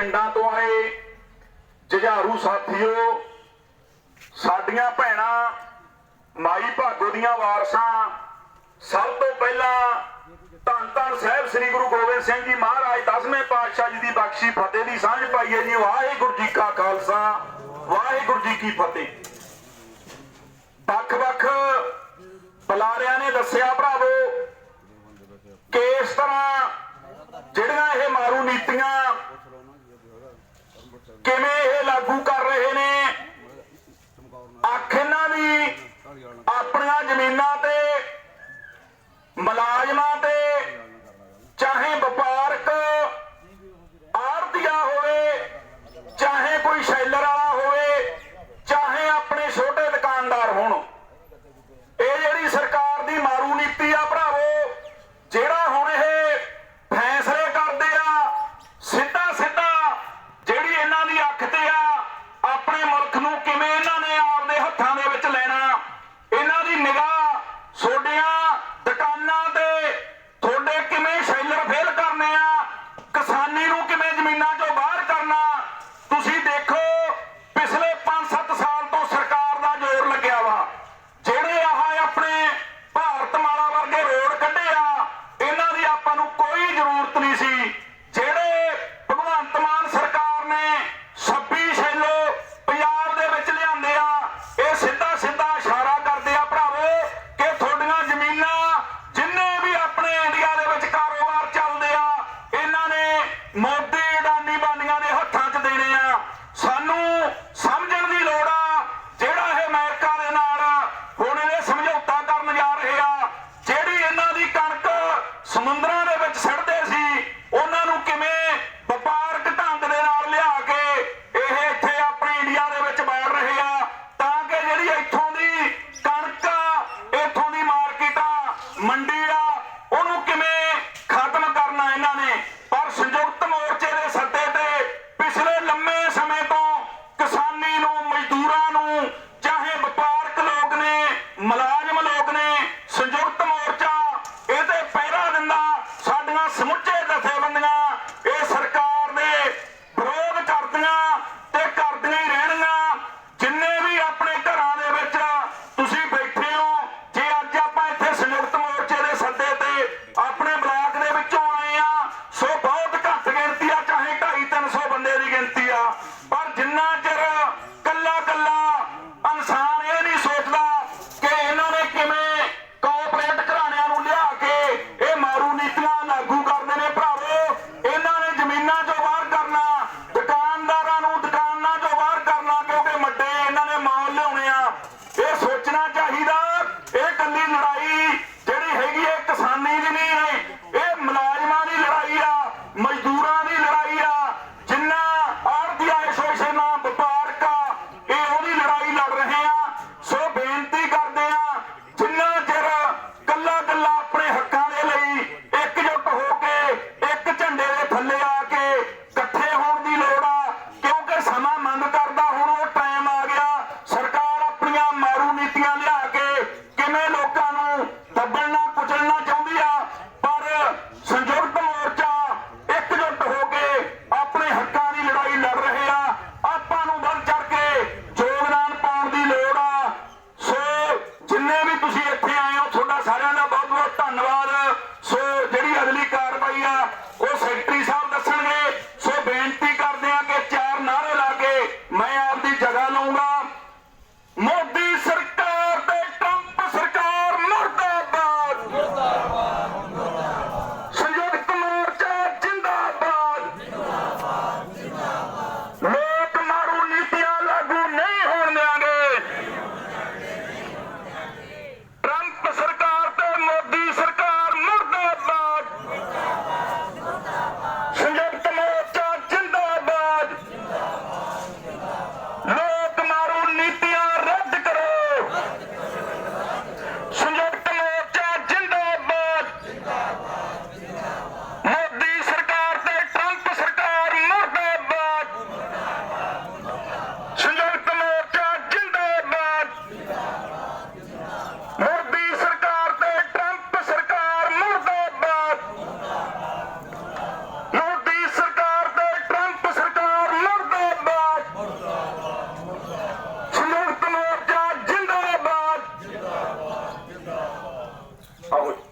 ਪਿੰਡਾਂ ਤੋਂ ਆਏ ਜੁਝਾਰੂ ਸਾਥੀਓ, ਸਾਡੀਆਂ ਭੈਣਾਂ, ਮਾਈ ਭਾਗੋ ਦੀਆਂ ਵਾਰਸਾਂ, ਸਭ ਤੋਂ ਪਹਿਲਾਂ ਧੰਨ ਧੰਨ ਸਾਹਿਬ ਸ੍ਰੀ ਗੁਰੂ ਗੋਬਿੰਦ ਸਿੰਘ ਜੀ ਮਹਾਰਾਜ, ਦਸਵੇਂ ਪਾਤਸ਼ਾਹ ਜੀ ਦੀ ਬਖਸ਼ੀ ਫਤਿਹ ਦੀ ਸਾਂਝ ਪਾਈਏ ਜੀ। ਵਾਹਿਗੁਰੂ ਜੀ ਕਾ ਖਾਲਸਾ, ਵਾਹਿਗੁਰੂ ਜੀ ਕੀ ਫਤਿਹ। ਵੱਖ-ਵੱਖ ਬੁਲਾਰਿਆਂ ਨੇ ਦੱਸਿਆ, ਭਰਾਵੋ, ਕਿ ਇਸ ਤਰ੍ਹਾਂ ਜਿਹੜੀਆਂ ਇਹ ਮਾਰੂ ਨੀਤੀਆਂ ਕਿਵੇਂ ਇਹ ਲਾਗੂ ਕਰ ਰਹੇ ਨੇ? ਅੱਖ ਵੀ ਆਪਣੀਆਂ ਜ਼ਮੀਨਾਂ ਤੇ Zambrano மாசம் முற்று